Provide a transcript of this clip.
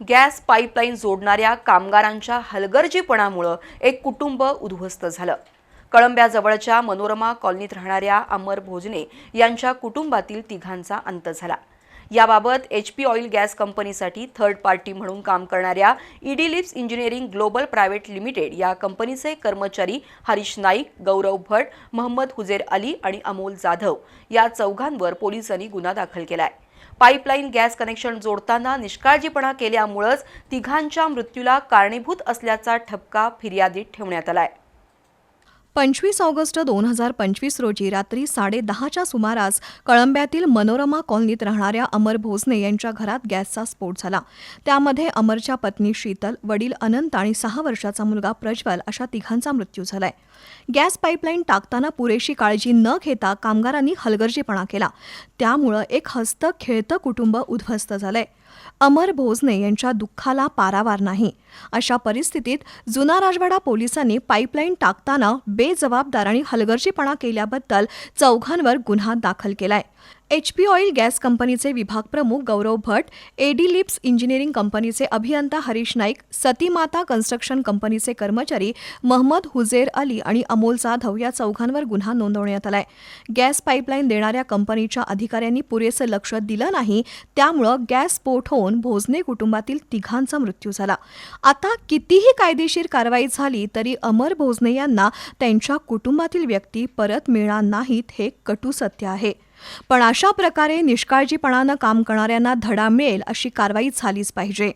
Gas pipeline जोडणाऱ्या कामगारांच्या हलगर्जीपणामुळं एक कुटुंब उद्ध्वस्त झालं. कळंब्याजवळच्या मनोरमा कॉलनीत राहणाऱ्या अमर भोजने यांच्या कुटुंबातील तिघांचा अंत झाला. याबाबत एच पी ऑइल गॅस कंपनीसाठी थर्ड पार्टी म्हणून काम करणाऱ्या इडिलिप्स इंजिनिअरिंग ग्लोबल प्रायव्हेट लिमिटेड या कंपनीचे कर्मचारी हरीश नाईक गौरव भट महम्मद हुजेर अली आणि अमोल जाधव या चौघांवर पोलिसांनी गुन्हा दाखल केला आहे पाईपलाईन गॅस कनेक्शन जोडताना निष्काळजीपणा केल्यामुळंच तिघांच्या मृत्यूला कारणीभूत असल्याचा ठपका फिर्यादीत ठेवण्यात आलाय. पंचवीस ऑगस्ट दोन हजार पंचवीस रोजी रात्री साडेदहाच्या सुमारास कळंब्यातील मनोरमा कॉलनीत राहणाऱ्या अमर भोसने यांच्या घरात गॅसचा स्फोट झाला. त्यामध्ये अमरच्या पत्नी शीतल वडील अनंत आणि सहा वर्षाचा मुलगा प्रज्वल अशा तिघांचा मृत्यू झालाय. गॅस पाईपलाईन टाकताना पुरेशी काळजी न घेता कामगारांनी हलगर्जीपणा केला. त्यामुळं एक हस्त खेळतं कुटुंब उद्ध्वस्त झालंय. अमर भोजने यांच्या दुःखाला पारावार नाही. अशा परिस्थितीत जुना राजवाडा पोलिसांनी पाईपलाईन टाकताना बेजबाबदार आणि हलगर्जीपणा केल्याबद्दल चौघांवर गुन्हा दाखल केलाय. एच पी ऑइल गॅस कंपनीचे विभाग प्रमुख Gaurav Bhat ED lips engineering कंपनीचे अभियंता हरीश नाईक सतीमाता कन्स्ट्रक्शन कंपनीचे कर्मचारी महम्मद हुजेर अली आणि अमोल जाधव या चौघांवर गुन्हा नोंदवण्यात आलाय. गॅस पाईपलाईन देणाऱ्या कंपनीच्या अधिकाऱ्यांनी पुरेसं लक्ष दिलं नाही त्यामुळं गॅस स्फोट होऊन भोजने कुटुंबातील तिघांचा मृत्यू झाला. आता कितीही कायदेशीर कारवाई झाली तरी अमर भोजने यांना त्यांच्या कुटुंबातील व्यक्ती परत मिळणार नाहीत हे कटू सत्य आहे. पण अशा प्रकारे निष्काळजीपणानं काम करणाऱ्यांना धडा मिळेल अशी कारवाई झालीच पाहिजे.